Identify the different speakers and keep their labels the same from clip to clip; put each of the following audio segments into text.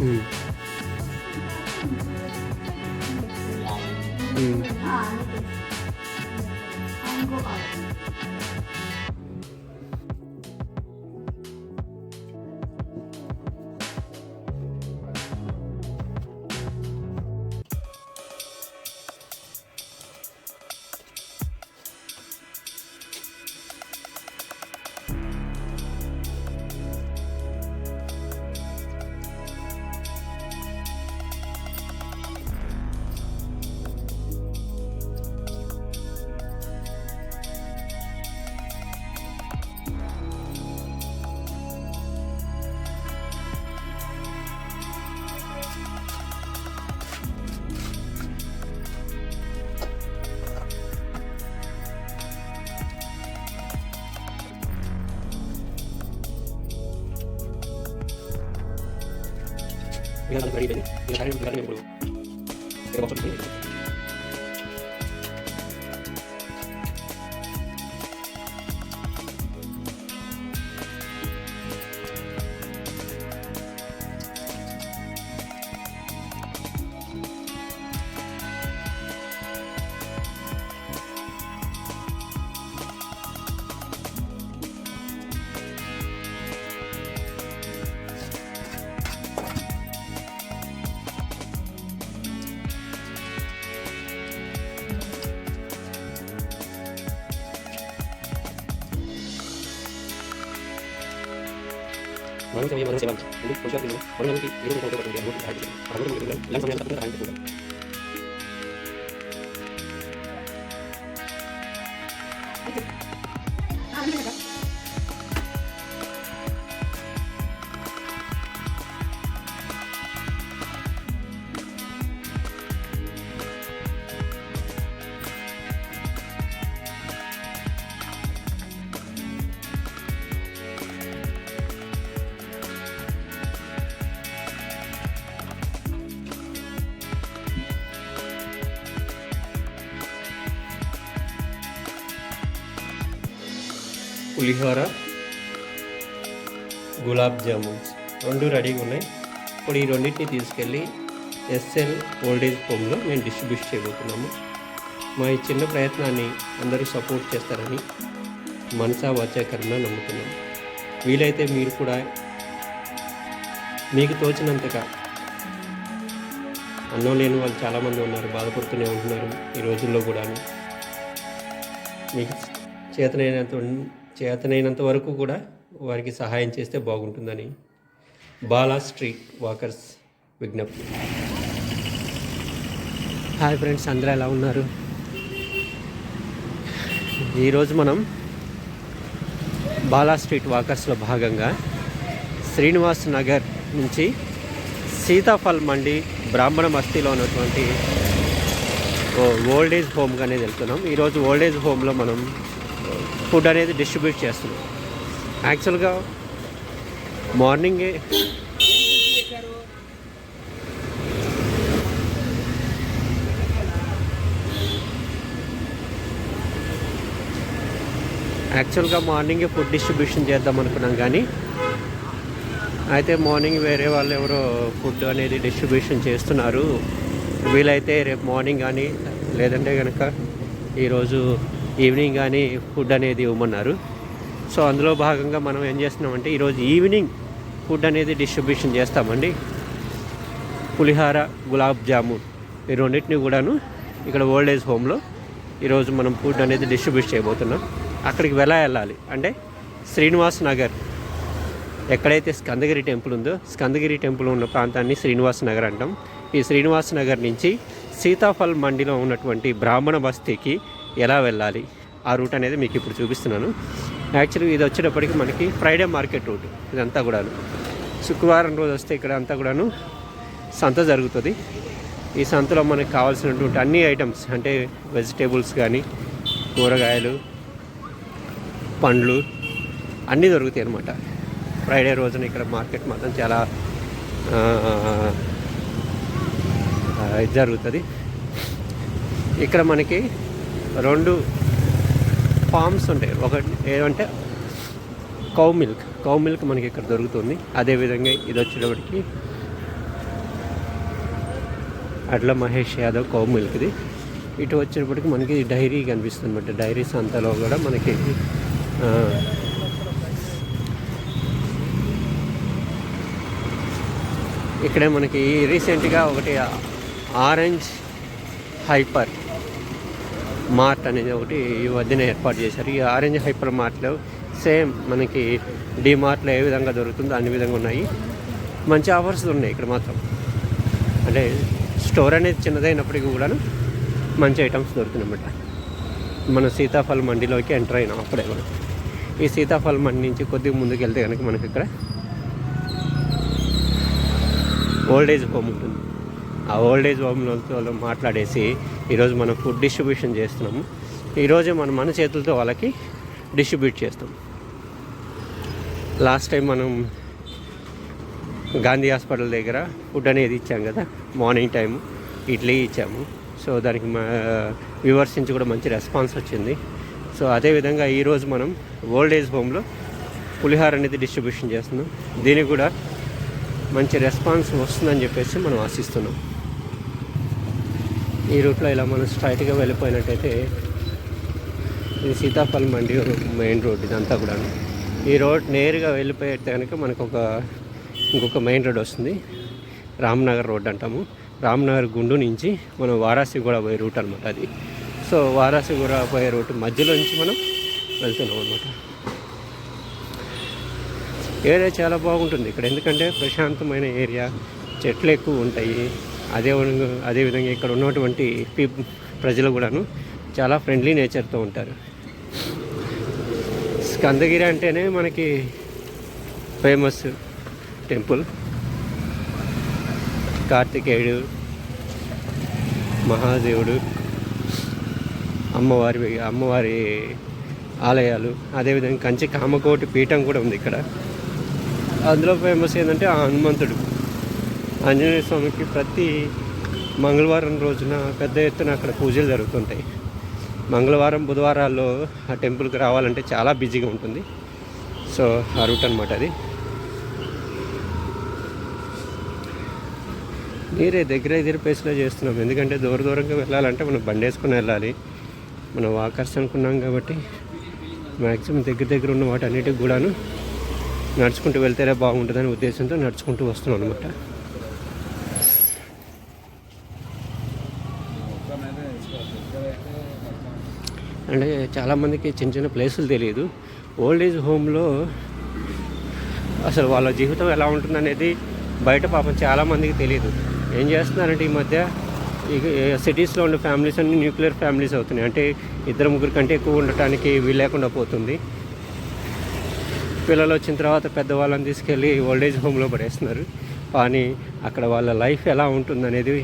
Speaker 1: 嗯。
Speaker 2: 嗯。啊那个。বিঘা গাড়ি গাড়ি গাড়ি বলব বছর
Speaker 1: ఇంకా మనకు రెడీ అయిపోయింది ఇంకా కరెంట్ కరెంట్ ఇప్పుడు ఇక్కడ బాక్స్ ఉంటుంది. మనం సేవ మనం సేవ ముందు కొంచెం తిన్నాం మనం మనకి ఏదో ఒక ఉపయోగపడుతుంది అని కూడా సహాయం చేయాలి. ఆ కూడా మనకి ఇలాంటి సమయాలు తప్పకుండా సహాయం చేయాలి.
Speaker 2: ఆ,
Speaker 3: పులిహోర గులాబ్ జామున్స్ రెండు రెడీగా ఉన్నాయి. ఇప్పుడు ఈ రెండింటిని తీసుకెళ్ళి ఎస్ఎల్ ఓల్డేజ్ హోమ్లో మేము డిస్ట్రిబ్యూట్ చేయబోతున్నాము. మా ఈ చిన్న ప్రయత్నాన్ని అందరూ సపోర్ట్ చేస్తారని మనసా వాచాకరణ నమ్ముతున్నాము వీలైతే మీరు కూడా మీకు తోచినంతగా అన్నం లేని వాళ్ళు చాలామంది ఉన్నారు బాధపడుతూనే ఉంటున్నారు ఈ రోజుల్లో కూడా మీకు చేతనైనంత చేతనైనంత వరకు కూడా వారికి సహాయం చేస్తే బాగుంటుందని బాలా స్ట్రీట్ వాకర్స్ విజ్ఞప్తి. హాయ్ ఫ్రెండ్స్ అందరూ ఎలా ఉన్నారు? ఈరోజు మనం బాలా స్ట్రీట్ వాకర్స్లో భాగంగా శ్రీనివాస్ నగర్ నుంచి సీతాఫల్ మండి బ్రాహ్మణ బస్తీలో ఉన్నటువంటి ఓ ఓల్డ్ ఏజ్ హోమ్గానే వెళ్తున్నాం ఈరోజు ఓల్డ్ ఏజ్ హోమ్లో మనం ఫుడ్ అనేది డిస్ట్రిబ్యూట్ చేస్తున్నాం యాక్చువల్గా మార్నింగే యాక్చువల్గా మార్నింగే ఫుడ్ డిస్ట్రిబ్యూషన్ చేద్దాం అనుకున్నాం కానీ అయితే మార్నింగ్ వేరే వాళ్ళు ఎవరో ఫుడ్ అనేది డిస్ట్రిబ్యూషన్ చేస్తున్నారు. వీలైతే రేపు మార్నింగ్ కానీ లేదంటే కనుక ఈరోజు ఈవినింగ్ కానీ ఫుడ్ అనేది ఇవ్వమన్నారు. సో అందులో భాగంగా మనం ఏం చేస్తున్నామంటే ఈరోజు ఈవినింగ్ ఫుడ్ అనేది డిస్ట్రిబ్యూషన్ చేస్తామండి. పులిహార గులాబ్ జామున్ ఈ రెండింటిని కూడాను ఇక్కడ ఓల్డ్ ఏజ్ హోమ్లో ఈరోజు మనం ఫుడ్ అనేది డిస్ట్రిబ్యూట్ చేయబోతున్నాం. అక్కడికి వెళ్ళా వెళ్ళాలి? అంటే శ్రీనివాస్ నగర్ ఎక్కడైతే స్కందగిరి టెంపుల్ ఉందో స్కందగిరి టెంపుల్ ఉన్న ప్రాంతాన్ని శ్రీనివాస్ నగర్ అంటాం. ఈ శ్రీనివాస్ నగర్ నుంచి సీతాఫల్ మండిలో ఉన్నటువంటి బ్రాహ్మణ బస్తీకి ఎలా వెళ్ళాలి? ఆ రూట్ అనేది మీకు ఇప్పుడు చూపిస్తున్నాను. యాక్చువల్గా ఇది వచ్చేటప్పటికి మనకి ఫ్రైడే మార్కెట్ రూట్ ఇదంతా కూడాను. శుక్రవారం రోజు వస్తే ఇక్కడ అంతా కూడాను సంత జరుగుతుంది. ఈ సంతలో మనకు కావాల్సినటువంటి అన్ని ఐటమ్స్ అంటే వెజిటేబుల్స్ కానీ కూరగాయలు పండ్లు అన్నీ దొరుకుతాయి అన్నమాట. ఫ్రైడే రోజున ఇక్కడ మార్కెట్ మాత్రం చాలా ఇది జరుగుతుంది. ఇక్కడ మనకి రెండు ఫామ్స్ ఉంటాయి. ఒకటి ఏమంటే కౌ మిల్క్ కౌ మిల్క్ మనకి ఇక్కడ దొరుకుతుంది. అదేవిధంగా ఇది వచ్చేటప్పటికి అట్ల మహేష్ యాదవ్ కౌ మిల్క్ది ఇటు వచ్చేటప్పటికి మనకి డైరీ కనిపిస్తుంది అనమాట డైరీ సంతలో కూడా మనకి ఇక్కడే మనకి రీసెంట్గా ఒకటి ఆరెంజ్ హైపర్ మార్ట్ అనేది ఒకటి ఈ మధ్యన ఏర్పాటు చేశారు. ఈ ఆరెంజ్ హైపర్ మార్ట్లో సేమ్ మనకి డి మార్ట్లో ఏ విధంగా దొరుకుతుందో అన్ని విధంగా ఉన్నాయి. మంచి ఆఫర్స్ ఉన్నాయి ఇక్కడ మాత్రం. అంటే స్టోర్ అనేది చిన్నదైనప్పటికీ కూడాను మంచి ఐటమ్స్ దొరుకుతున్నమాట మన సీతాఫల మండిలోకి ఎంటర్ అయినాం అప్పుడే మనం. ఈ సీతాఫలం మండి నుంచి కొద్దిగా ముందుకు వెళ్తే కనుక మనకి ఇక్కడ ఓల్డ్ ఏజ్ హోమ్ ఉంటుంది. ఆ ఓల్డ్ ఏజ్ హోమ్లో మాట్లాడేసి ఈరోజు మనం ఫుడ్ డిస్ట్రిబ్యూషన్ చేస్తున్నాము. ఈరోజు మనం మన చేతులతో వాళ్ళకి డిస్ట్రిబ్యూట్ చేస్తాం. లాస్ట్ టైం మనం గాంధీ హాస్పిటల్ దగ్గర ఫుడ్ అనేది ఇచ్చాం కదా మార్నింగ్ టైం ఇడ్లీ ఇచ్చాము. సో దానికి మా వ్యూవర్స్ నుంచి కూడా మంచి రెస్పాన్స్ వచ్చింది. సో అదేవిధంగా ఈరోజు మనం ఓల్డ్ ఏజ్ హోమ్లో పులిహార అనేది డిస్ట్రిబ్యూషన్ చేస్తున్నాం. దీనికి కూడా మంచి రెస్పాన్స్ వస్తుందని చెప్పేసి మనం ఆశిస్తున్నాం. ఈ రూట్లో ఇలా మనం స్ట్రైట్గా వెళ్ళిపోయినట్టయితే ఇది సీతాఫలం మండి మెయిన్ రోడ్ ఇదంతా కూడా ఈ రోడ్ నేరుగా వెళ్ళిపోయితే కనుక మనకు ఒక ఇంకొక మెయిన్ రోడ్ వస్తుంది. రామ్నగర్ రోడ్ అంటాము. రామ్నగర్ గుండు నుంచి మనం వారాసి కూడా పోయే రూట్ అనమాట అది. సో వారాసి కూడా పోయే రూట్ మధ్యలో నుంచి మనం వెళ్తున్నాం అనమాట ఏరియా చాలా బాగుంటుంది ఇక్కడ. ఎందుకంటే ప్రశాంతమైన ఏరియా. చెట్లు ఎక్కువ ఉంటాయి. అదే విధంగా అదేవిధంగా ఇక్కడ ఉన్నటువంటి పీపుల్ ప్రజలు కూడాను చాలా ఫ్రెండ్లీ నేచర్తో ఉంటారు. స్కందగిరి అంటేనే మనకి ఫేమస్ టెంపుల్. కార్తికేయుడు మహాదేవుడు అమ్మవారి అమ్మవారి ఆలయాలు అదేవిధంగా కంచి కామకోటి పీఠం కూడా ఉంది ఇక్కడ. అందులో ఫేమస్ ఏంటంటే ఆ హనుమంతుడు. ఆంజనేయ స్వామికి ప్రతి మంగళవారం రోజున పెద్ద ఎత్తున అక్కడ పూజలు జరుగుతుంటాయి. మంగళవారం బుధవారాల్లో ఆ టెంపుల్కి రావాలంటే చాలా బిజీగా ఉంటుంది. సో ఆ రూట్ అనమాట అది. మీరే దగ్గర ఎదురు ప్లేస్లో చేస్తున్నాం. ఎందుకంటే దూర దూరంగా వెళ్ళాలంటే మనం బండి వేసుకుని వెళ్ళాలి. మనం వాకర్స్ అనుకున్నాం కాబట్టి మ్యాక్సిమం దగ్గర దగ్గర ఉన్న వాటి అన్నిటికి కూడాను నడుచుకుంటూ వెళ్తేనే బాగుంటుందనే ఉద్దేశంతో నడుచుకుంటూ వస్తున్నాం అనమాట అంటే చాలామందికి చిన్న చిన్న ప్లేసులు తెలియదు. ఓల్డ్ ఏజ్ హోమ్లో అసలు వాళ్ళ జీవితం ఎలా ఉంటుందనేది బయట పాపం చాలామందికి తెలియదు. ఏం చేస్తున్నారంటే ఈ మధ్య సిటీస్లో ఉండే ఫ్యామిలీస్ అన్ని న్యూక్లియర్ ఫ్యామిలీస్ అవుతున్నాయి. అంటే ఇద్దరు ముగ్గురు కంటే ఎక్కువ ఉండటానికి వీలు లేకుండా పోతుంది. పిల్లలు వచ్చిన తర్వాత పెద్దవాళ్ళని తీసుకెళ్ళి ఓల్డేజ్ హోమ్లో పడేస్తున్నారు. కానీ అక్కడ వాళ్ళ లైఫ్ ఎలా ఉంటుందనేది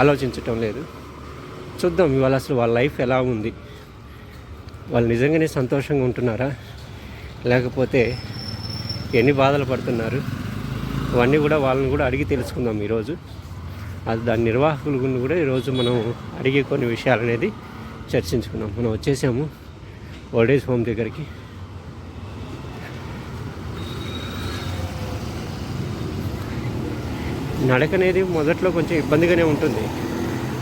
Speaker 3: ఆలోచించటం లేదు. చూద్దాం ఇవాళ అసలు వాళ్ళ లైఫ్ ఎలా ఉంది. వాళ్ళు నిజంగానే సంతోషంగా ఉంటున్నారా? లేకపోతే ఎన్ని బాధలు పడుతున్నారు? ఇవన్నీ కూడా వాళ్ళని కూడా అడిగి తెలుసుకుందాం ఈరోజు. అది దాని నిర్వాహకుల గురించి కూడా ఈరోజు మనం అడిగే కొన్ని విషయాలు అనేది చర్చించుకుందాం. మనం వచ్చేసాము ఓల్డేజ్ హోమ్ దగ్గరికి. నడక అనేది మొదట్లో కొంచెం ఇబ్బందిగానే ఉంటుంది.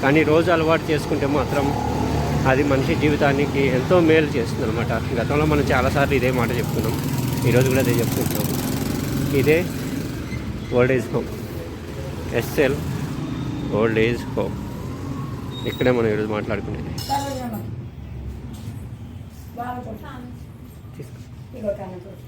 Speaker 3: కానీ రోజు అలవాటు చేసుకుంటే మాత్రం అది మనిషి జీవితానికి ఎంతో మేలు చేస్తుంది అనమాట గతంలో మనం చాలాసార్లు ఇదే మాట చెప్తున్నాం. ఈరోజు కూడా అదే చెప్తున్నాం ఇదే old age home SL old age home ఇక్కడే మనం ఈరోజు మాట్లాడుకునేది. ఉం?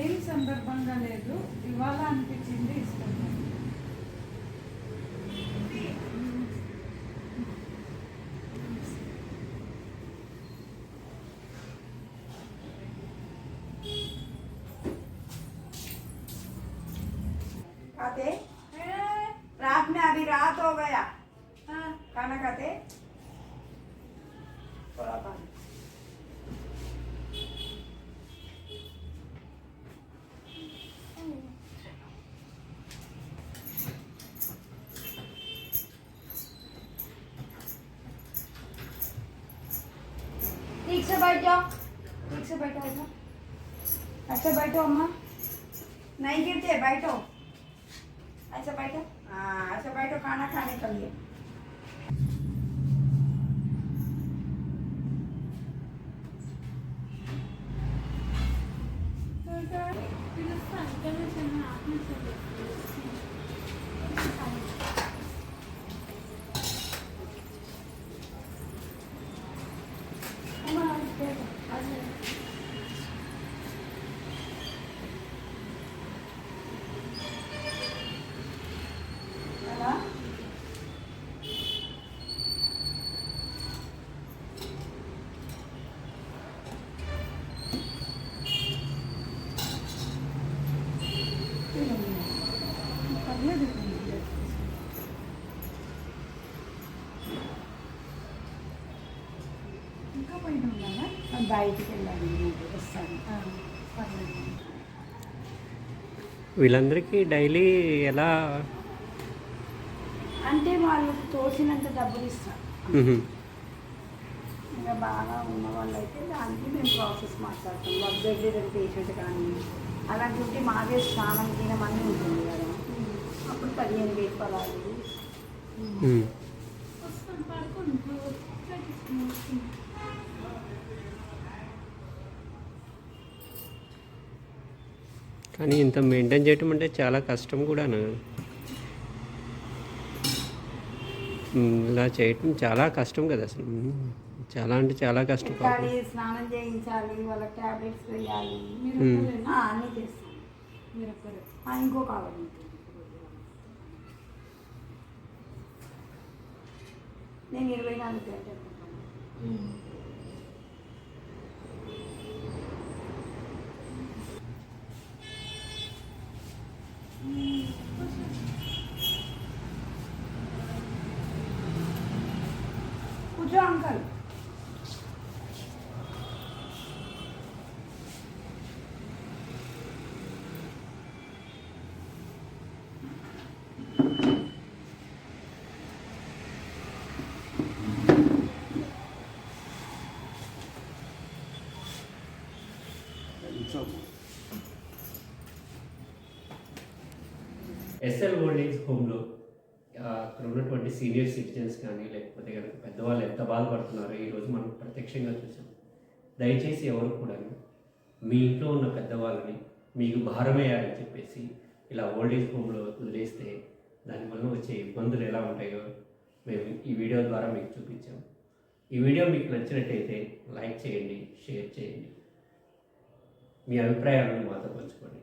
Speaker 4: ఏం సందర్భంగా లేదు. ఇవాళ అనిపించింది ఇష్టం.
Speaker 5: ठीक से बैठो ऐसा ऐसे बैठो अम्मा। नहीं गिरते, बैठो। ऐसा बैठो। हाँ ऐसा बैठो, खाना खाने के लिए। బయటికి వస్తాను
Speaker 3: వీళ్ళందరికీ డైలీ ఎలా?
Speaker 5: అంటే వాళ్ళకి తోచినంత డబ్బులు ఇస్తాం. ఇంకా బాగా ఉన్న వాళ్ళు అయితే దానికి మేము ప్రాసెస్ మాట్లాడతాం. బెడ్ రిడన్ పేషెంట్ కానీ అలాంటి ఉంటే మాదే స్నానం తినం అన్నీ ఉంటుంది కదా. అప్పుడు పదిహేను వేలు పదాలు
Speaker 3: మ్.
Speaker 2: వస్తాను పడుకోండి పెట్టిస్తాను
Speaker 3: కానీ ఇంత మెయింటైన్ చేయటం అంటే చాలా కష్టం కూడాను? ఇలా చేయటం చాలా కష్టం కదా అసలు. చాలా అంటే చాలా కష్టం
Speaker 5: స్నానం చేయించాలి వేయాలి అన్నీ చేస్తాం. ఇంకో కావాలి నేను ఇరవై నాలుగు గంటలు Pooja uncle.
Speaker 3: SL old age హోమ్లో అక్కడ ఉన్నటువంటి సీనియర్ సిటిజన్స్ కానీ లేకపోతే కనుక పెద్దవాళ్ళు ఎంత బాధపడుతున్నారో ఈరోజు మనం ప్రత్యక్షంగా చూసాం. దయచేసి ఎవరు కూడా మీ ఇంట్లో ఉన్న పెద్దవాళ్ళని మీకు భారమయ్యారని చెప్పేసి ఇలా ఓల్డ్ ఏజ్ హోమ్లో వదిలేస్తే దానివల్ల వచ్చే ఇబ్బందులు ఎలా ఉంటాయో మేము ఈ వీడియో ద్వారా మీకు చూపించాం. ఈ వీడియో మీకు నచ్చినట్టయితే లైక్ చేయండి షేర్ చేయండి. మీ అభిప్రాయాలను మాతో పంచుకోండి.